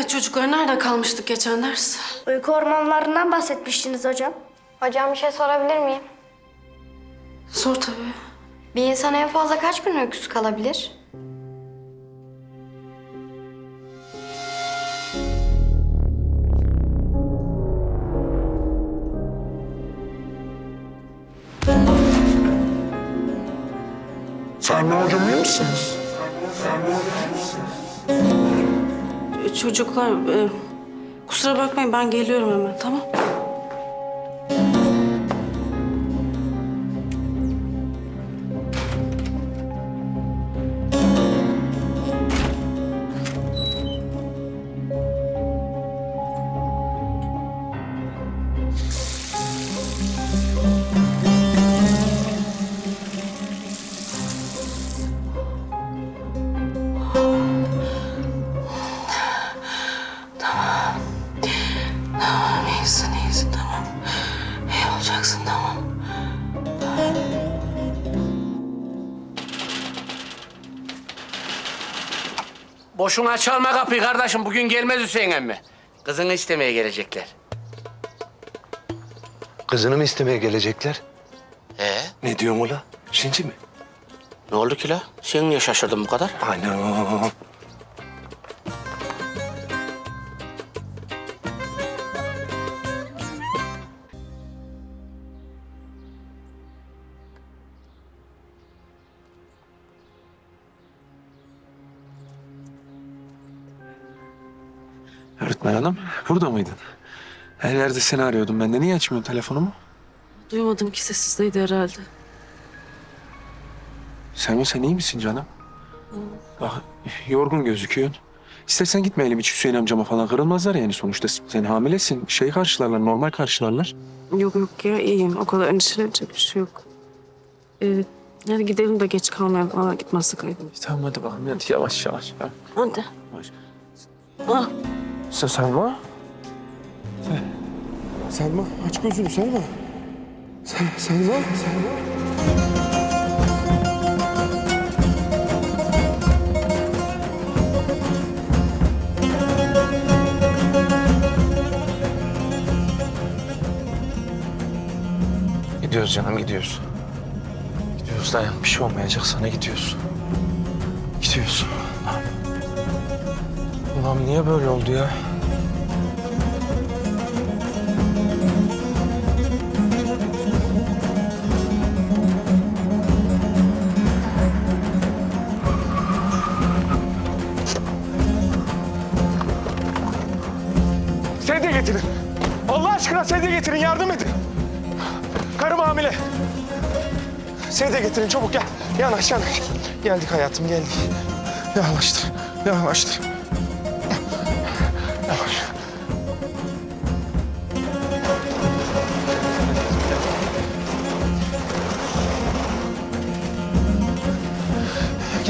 Evet çocuklar nerede kalmıştık geçen ders? Uyku hormonlarından bahsetmiştiniz hocam. Hocam bir şey sorabilir miyim? Sor tabii. Bir insan en fazla kaç gün uykusuz kalabilir? Selma hocam iyi misiniz? Ç- Çocuklar e, kusura bakmayın ben geliyorum hemen tamam. Tamam iyisin iyisin tamam. İyi olacaksın tamam. Boşuna çalma kapıyı kardeşim. Bugün gelmez Hüseyin emmi. Kızını istemeye gelecekler. Kızını mı istemeye gelecekler? Ee? Ne diyorsun ula? Şimdi mi? Ne oldu ki la? Sen niye şaşırdın bu kadar? Ana. Öğretmen hanım, burada mıydın? Her yerde seni arıyordum ben de. Niye açmıyorsun telefonumu? Duymadım ki sessizdeydi herhalde. Selma sen iyi misin canım? Bak yorgun gözüküyorsun. İstersen gitmeyelim hiç Hüseyin amcama falan kırılmazlar yani sonuçta sen hamilesin. Şey karşılarlar, normal karşılarlar. Yok yok ya iyiyim. O kadar endişelenecek bir şey yok. Ee, yani gidelim de geç kalmayalım falan gitmezsek ayıp. Tamam hadi bakalım hadi yavaş yavaş. Ya. Hadi. Yavaş. Ah. Sen Selma? Sen- Selma aç gözünü Selma. Sen, Selma, Selma. Gidiyoruz canım gidiyoruz. Gidiyoruz dayan bir şey olmayacak sana gidiyoruz. Gidiyoruz. Ulan niye böyle oldu ya? Sedye getirin. Allah aşkına sedye getirin, yardım edin. Karım hamile. Sedye getirin, çabuk gel. Yanaş, yanaş. Geldik hayatım, geldik. Yavaştır, yavaştır.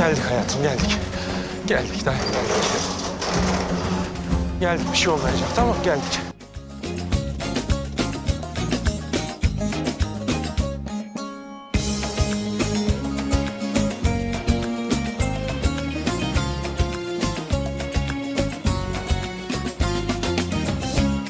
Geldik hayatım, geldik. Geldik, dayan. Geldik, bir şey olmayacak. Tamam, geldik.